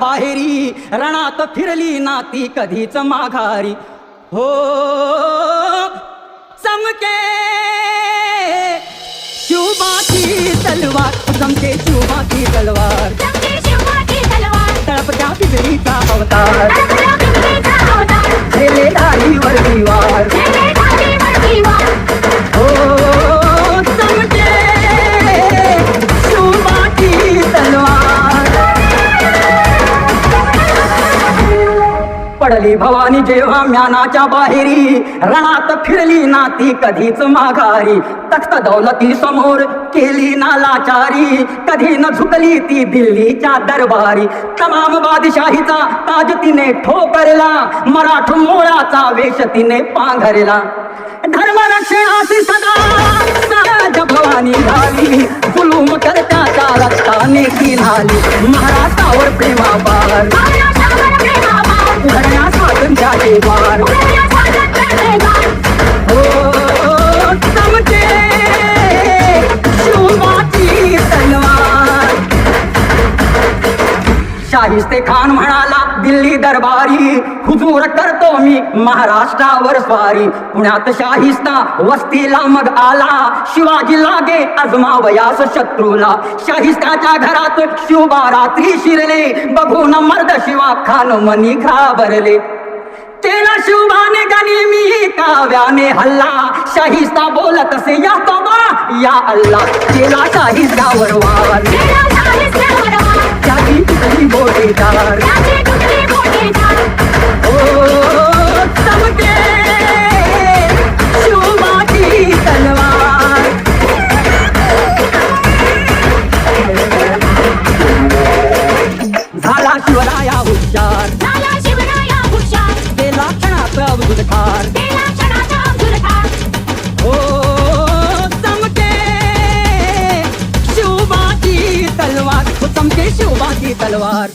बाहेरी रणात फिरली ना ती कधीच माघारी. हो चमके. शिवबाची तलवार चमके शिवबाची तलवार. तळपत्या बिजलीचा अवतार. पडली भवानी जेव्हा म्यानाच्या बाहेरी रणात फिरली नाती कधीच माघारी. तख्त दौलती समोर केली ना लाचारी कधी न झुकली ती दिल्लीच्या दरबारी. तमाम बादशाहीचा ताज तिने ठोकरला मराठ मोळाचा वेश तिने पांघरला. धर्मरक्षणाची सदा सहज भवानी झाली. जुलूम करत्याच्या रक्ताने ती झाली. महाराष्ट्रावर प्रेमाबार हो चमके शिवबाची तलवार शाहिस्ते खान म्हणाला दिल्ली दरबारी हुजूर करतो मी महाराष्ट्रावर स्वारी. पुण्यात शाहिस्ता वस्तीला मग आला शिवाजी लागे अजमावयास शत्रूला. शाहिस्ताच्या घरात शिवबा रात्री शिरले बघून मर्द शिवा खान मनी घाबरले. केला शिवबाने गाणी मी काव्याने हल्ला. शाहिस्ता बोलत असे या तोबा या अल्ला. केला शाहिस्तावर वार. तलवार।